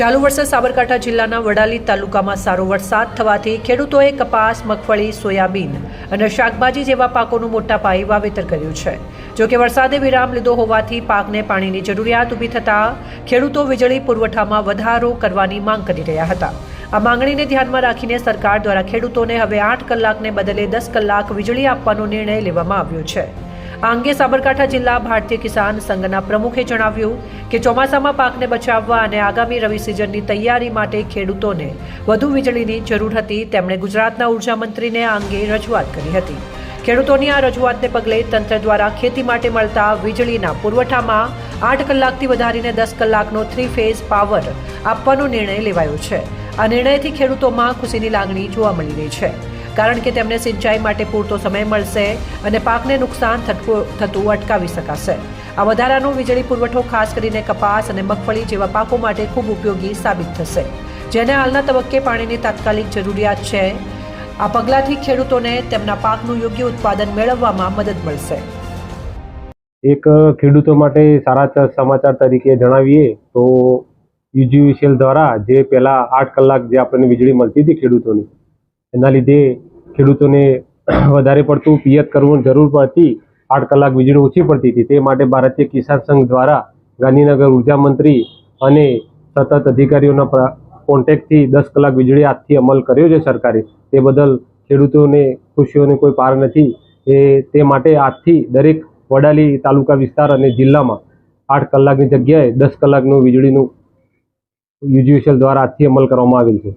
ચાલુ વર્ષે સાબરકાંઠા જિલ્લાના વડાલી તાલુકામાં સારો વરસાદ થવાથી ખેડૂતોએ કપાસ, મગફળી, સોયાબીન અને શાકભાજી જેવા પાકોનું મોટા પાયે વાવેતર કર્યું છે. જો કે વરસાદે વિરામ લીધો હોવાથી પાકને પાણીની જરૂરિયાત ઊભી થતાં ખેડૂતો વીજળી પુરવઠામાં વધારો કરવાની માંગ કરી રહ્યા હતા. આ માંગણીને ધ્યાનમાં રાખીને સરકાર દ્વારા ખેડૂતોને હવે આઠ કલાકને બદલે દસ કલાક વીજળી આપવાનો નિર્ણય લેવામાં આવ્યો છે. આ અંગે સાબરકાંઠા જિલ્લા ભારતીય કિસાન સંઘના પ્રમુખે જણાવ્યું કે ચોમાસામાં પાકને બચાવવા અને આગામી રવિ સિઝનની તૈયારી માટે ખેડૂતોને વધુ વીજળીની જરૂર હતી. તેમણે ગુજરાતના ઊર્જા મંત્રીને આ અંગે રજૂઆત કરી હતી. ખેડૂતોની આ રજૂઆતને પગલે તંત્ર દ્વારા ખેતી માટે મળતા વીજળીના પુરવઠામાં આઠ કલાકથી વધારીને દસ કલાકનો થ્રી ફેઝ પાવર આપવાનો નિર્ણય લેવાયો છે. આ નિર્ણયથી ખેડૂતોમાં ખુશીની લાગણી જોવા મળી રહી છે. કારણ કે તેમને સિંચાઈ માટે પૂરતો સમય મળશે અને પાકને નુકસાન થતું અટકાવી શકાશે. આ વધારાનો વીજળી પુરવઠો ખાસ કરીને કપાસ અને મગફળી જેવા પાકો માટે ખૂબ ઉપયોગી સાબિત થશે. જેને હાલના તબક્કે પાણીની તાત્કાલિક જરૂરિયાત છે. આ પગલાંથી ખેડૂતોને તેમના પાકનું યોગ્ય ઉત્પાદન મેળવવામાં મદદ મળશે. એક ખેડૂતો માટે સારા સમાચાર તરીકે જણાવીએ તો યુજીવીસીએલ દ્વારા જે પહેલાં આઠ કલાક જે આપણને વીજળી મળતી હતી ખેડૂતોની, એના લીધે ખેડૂતોને વધારે પડતું પિયત કરવું જરૂર પડતી, આઠ કલાક વીજળી ઓછી પડતી હતી. તે માટે ભારતીય કિસાન સંઘ દ્વારા ગાંધીનગર ઊર્જા મંત્રી અને સતત અધિકારીઓના કોન્ટેક્ટથી દસ કલાક વીજળી આજથી અમલ કર્યો છે સરકારે. તે બદલ ખેડૂતોને ખુશીઓને કોઈ પાર નથી. એ, તે માટે આજથી દરેક વડાલી તાલુકા વિસ્તાર અને જિલ્લામાં આઠ કલાકની જગ્યાએ દસ કલાકનું વીજળીનું યુજીવીસીએલ દ્વારા આજથી અમલ કરવામાં આવેલ છે.